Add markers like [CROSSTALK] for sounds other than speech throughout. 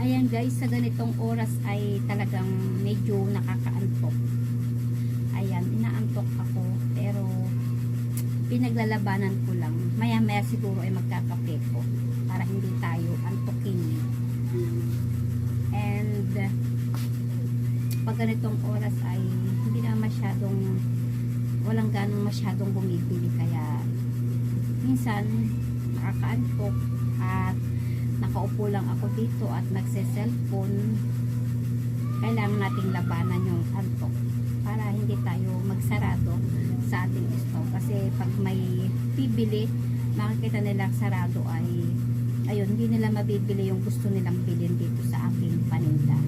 Ayan guys, sa ganitong oras ay talagang medyo nakakaantok. Ayan, inaantok ako. Pero pinaglalabanan ko lang. Maya maya siguro ay magkakape ko para hindi tayo antokin. And pag ganitong oras ay hindi na masyadong walang ganong masyadong bumibili kaya minsan nakakaantok at nakaupo lang ako dito at nagse-cellphone. Kailangan nating labanan yung antok para hindi tayo magsarado sa ating store kasi pag may bibili makikita nilang sarado ay ayun, hindi nila mabibili yung gusto nilang bilhin dito sa aking paninda.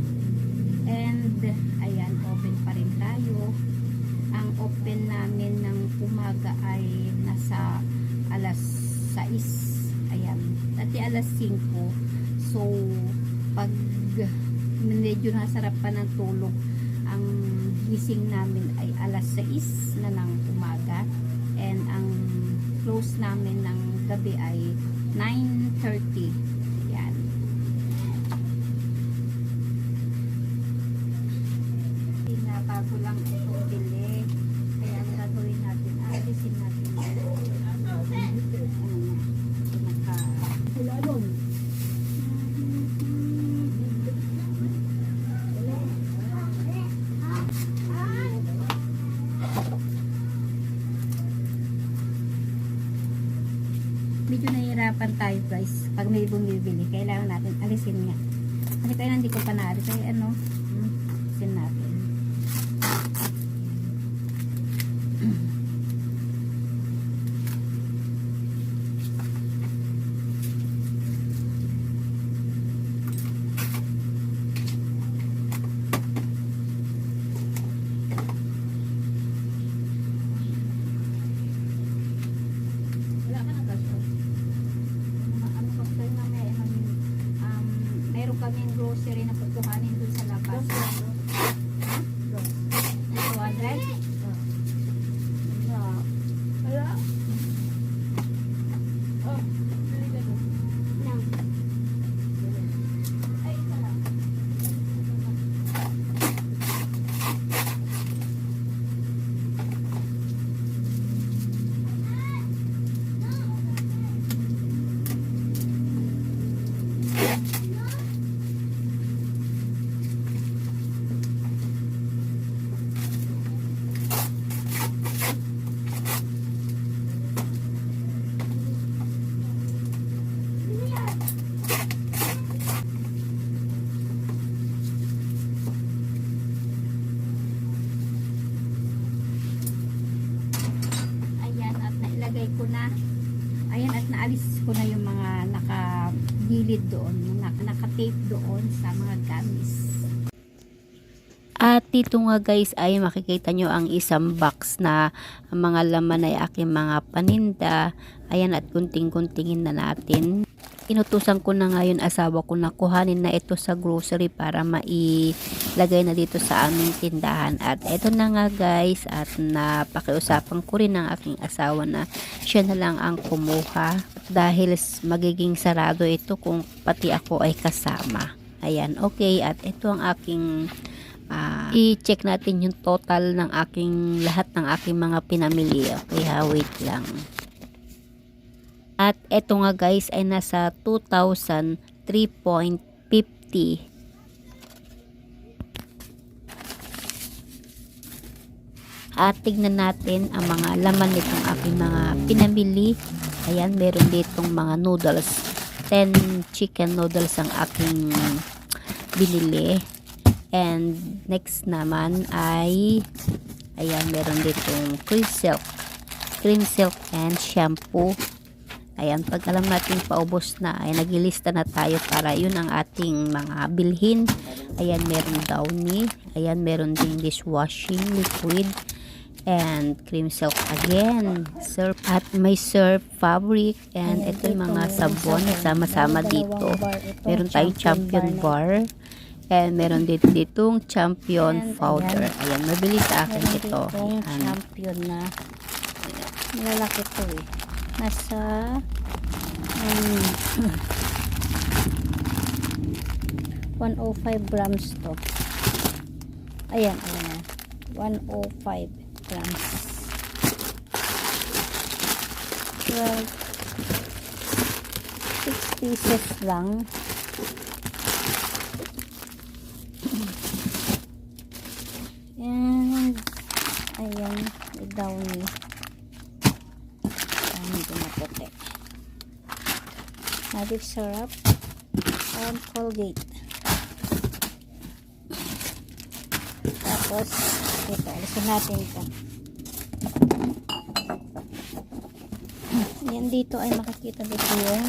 And ayan, open pa rin tayo. Ang open namin ng umaga ay nasa alas 6 ayan, dati alas 5 so pag medyo nasarap pa ng tulog ang gising namin ay alas 6 na ng umaga. And ang close namin ng gabi ay 9.30 yan na bago lang ito dito nga guys ay makikita nyo ang isang box na mga laman ay aking mga paninda. Ayan at kunting-kuntingin na natin. Inutusan ko na ngayon asawa ko na kuhanin na ito sa grocery para mailagay na dito sa aming tindahan. At ito na nga guys at napakiusapan ko rin ng aking asawa na siya na lang ang kumuha dahil magiging sarado ito kung pati ako ay kasama. Ayan, okay. At ito ang aking ah, i-check natin yung total ng aking lahat ng aking mga pinamili. Okay ha, wait lang. At eto nga guys ay nasa 2,003.50 At tignan natin ang mga laman nitong aking mga pinamili. Ayan, meron ditong mga noodles. 10 chicken noodles ang aking binili. And next naman ay ayan, meron ditong cream silk. Cream silk and shampoo. Ayan, pag alam natin paubos na, ay nagilista na tayo para yun ang ating mga bilhin. Ayan, meron downy. Ayan, meron ding dishwashing liquid and cream silk again. Surf at may surf fabric and ito yung mga sabon na sama-sama dito. Meron tayong champion bar and meron dito ditong champion And powder. Ayan, mabili sa akin Meron ito. Ayan. champion na malalaki to eh. Nasa um, 105 grams to. Ayan, ayan na. 105 grams. Well, 6 pieces lang. And, ayan, may downy. Downy ko na puti. Magic syrup and Colgate. Tapos, ito, alisin natin ito. [CLEARS THROAT] Yan dito ay makikita dito yung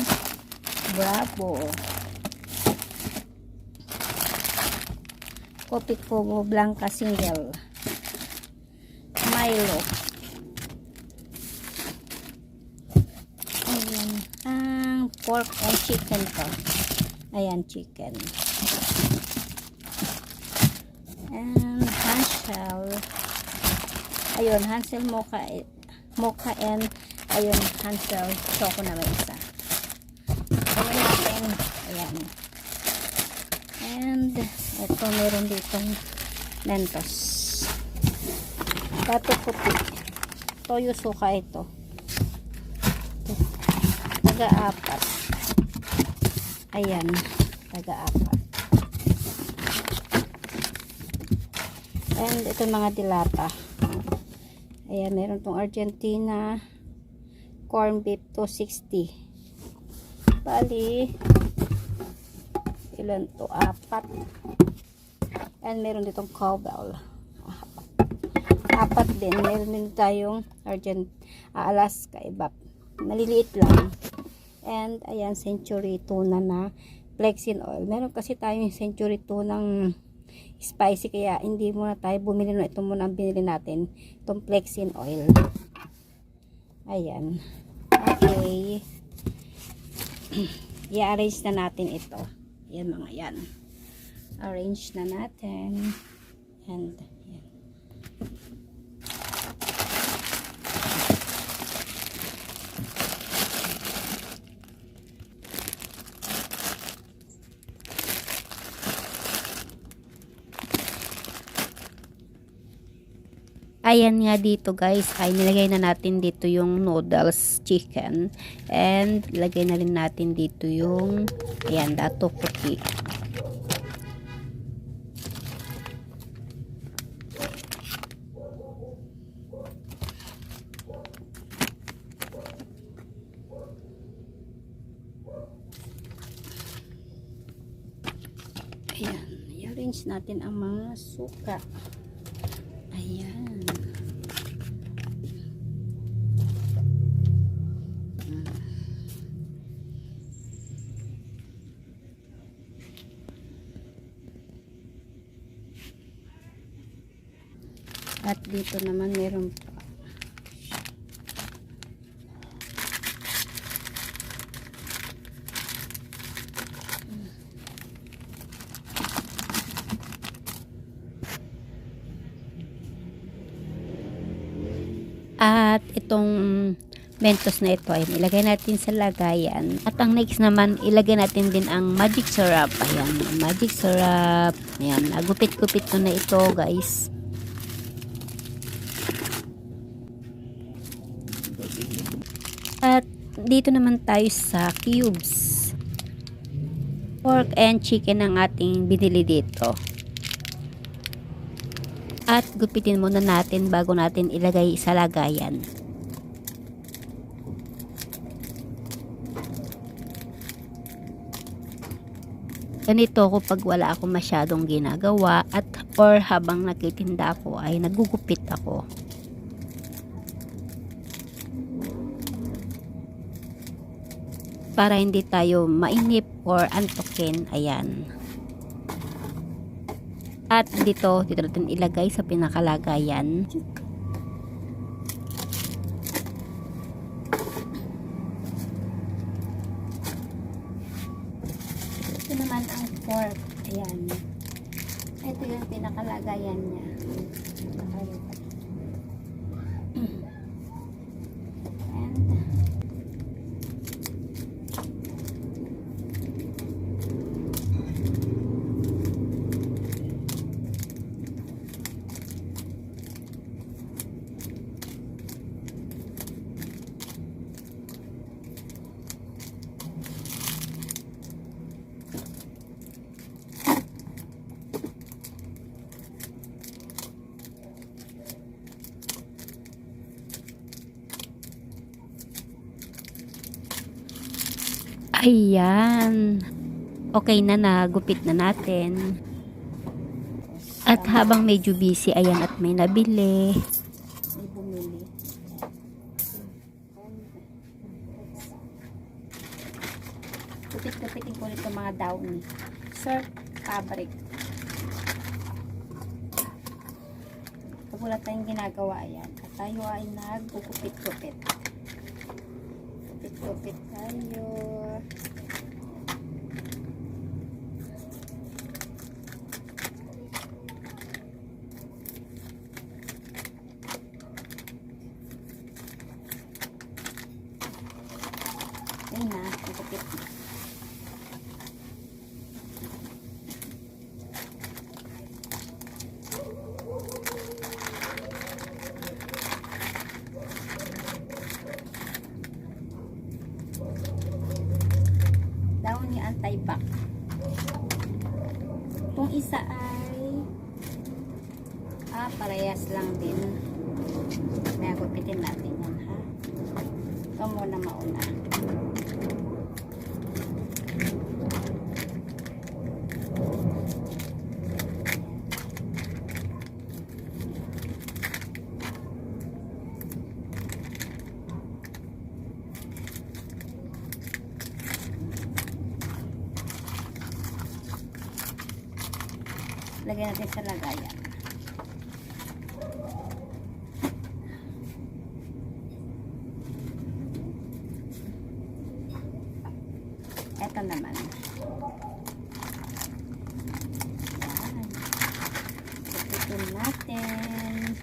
Bravo. Kopi Kubo Blanca Single. Milo. Ayan. Ang pork and chicken to. Ayan, chicken. And Hansel. Ayun, Hansel Mocha. Mocha and ayun, Hansel Choco na may isa. Ayan natin. Ayan. And ito meron ditong Mentos. Dato puti. Toyo suka ito. Taga-apat. Ayan. Taga-apat. And ito mga dilata. Ayan, meron tong Argentina corn beef 260. Bali, ilan to? Apat. And meron ditong cowbell. Apat. Din. Meron din tayong Argent, Alaska ibap. Maliliit lang. And, ayan, century tuna na flexin oil. Meron kasi tayong century tunang spicy kaya hindi muna tayo bumili na ito muna ang binili natin itong flexin oil. Ayan. Okay. [CLEARS THROAT] I-arrange na natin ito. Yan mga yan. Arrange na natin. And yan. Ayan nga dito guys, ay nilagay na natin dito yung noodles chicken. And lagay na rin natin dito yung, ayan, dato puti. ayan i-arrange natin ang mga suka At dito naman meron pa. At itong mentos na ito ay ilagay natin sa lagayan. At ang next naman, ilagay natin din ang magic syrup. Ayan, magic syrup. Ayan, nagupit-gupit ko na ito guys. At dito naman tayo sa cubes. Pork and chicken ang ating binili dito. At gupitin muna natin bago natin ilagay sa lagayan. Ganito ako pag wala ako masyadong ginagawa at or habang nagtitinda ako ay nagugupit ako. Para hindi tayo mainip or antokin. Ayan. At dito, dito natin ilagay sa pinakalagayan. Ito naman ang pork. Ayan. Ito yung pinakalagayan niya. And, Ayan. Okay na nagupit na natin. At habang medyo busy, ayan at may nabili. Kupit-kupitin ko nito mga downy. Surf fabric. Pag wala tayong ginagawa yan, at tayo ay nagkukupit-kupit. Kupit-kupit tayo. Ayun na, kukupit na. Downy anti-back. Kung isa ay ah, parehas lang din. May gupitin natin yan ha. Ito muna mauna. Lagyan natin sa lagayan. Ito naman. Yan. Tututin natin.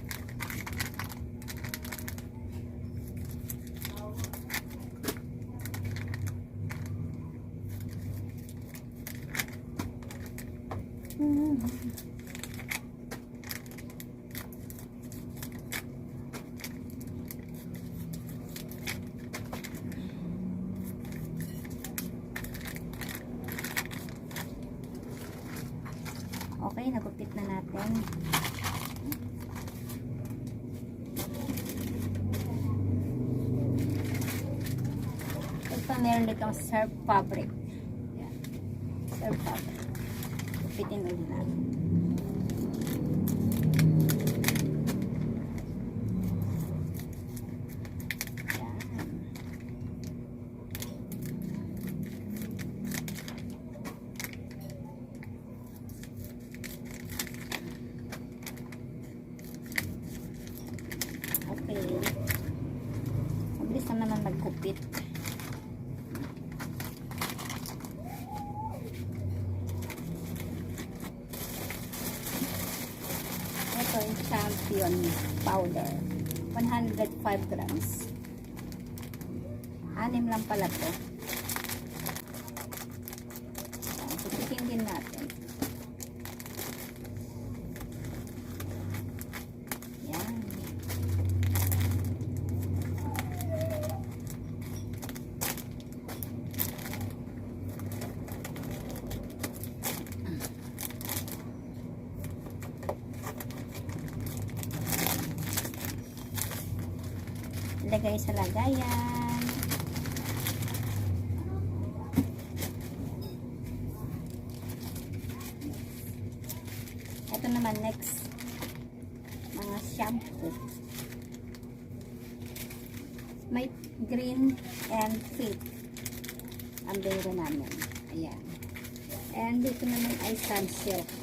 Okay, nagupit na natin. Ito meron ditong surf fabric. 电脑里来。cotton powder. 105 grams. Anim lang pala to. lagay sa lagayan. Ito naman next mga shampoo. May green and pink ang bayro namin. Ayan. And dito naman ay sunsilk.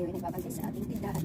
tayo ay nagpapansin sa ating tindahan.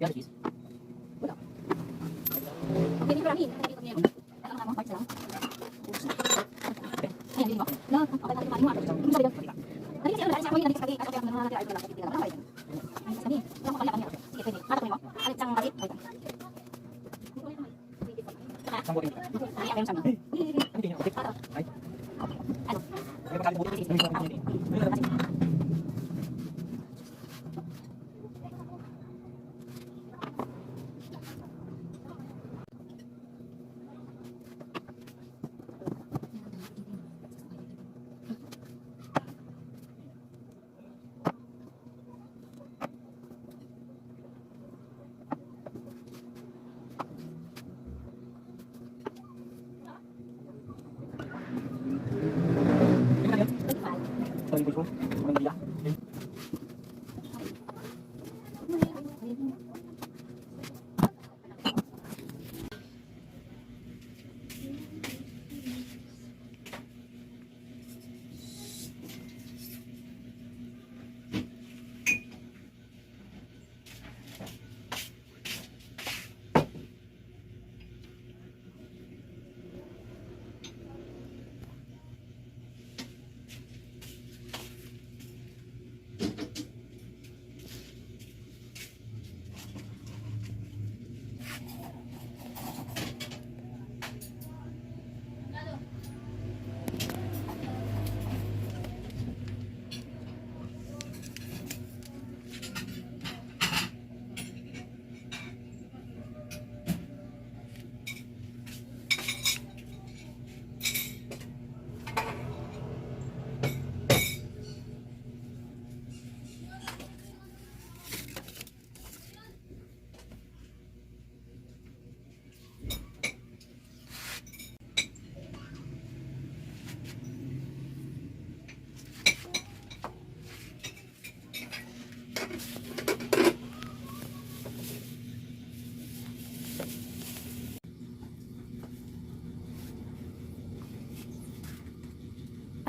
Eu fiz. Legal. Vem pra mim.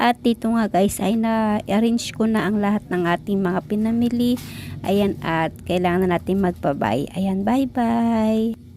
At dito nga guys ay na-arrange ko na ang lahat ng ating mga pinamili. Ayan at kailangan na natin magpabay. Ayan bye bye.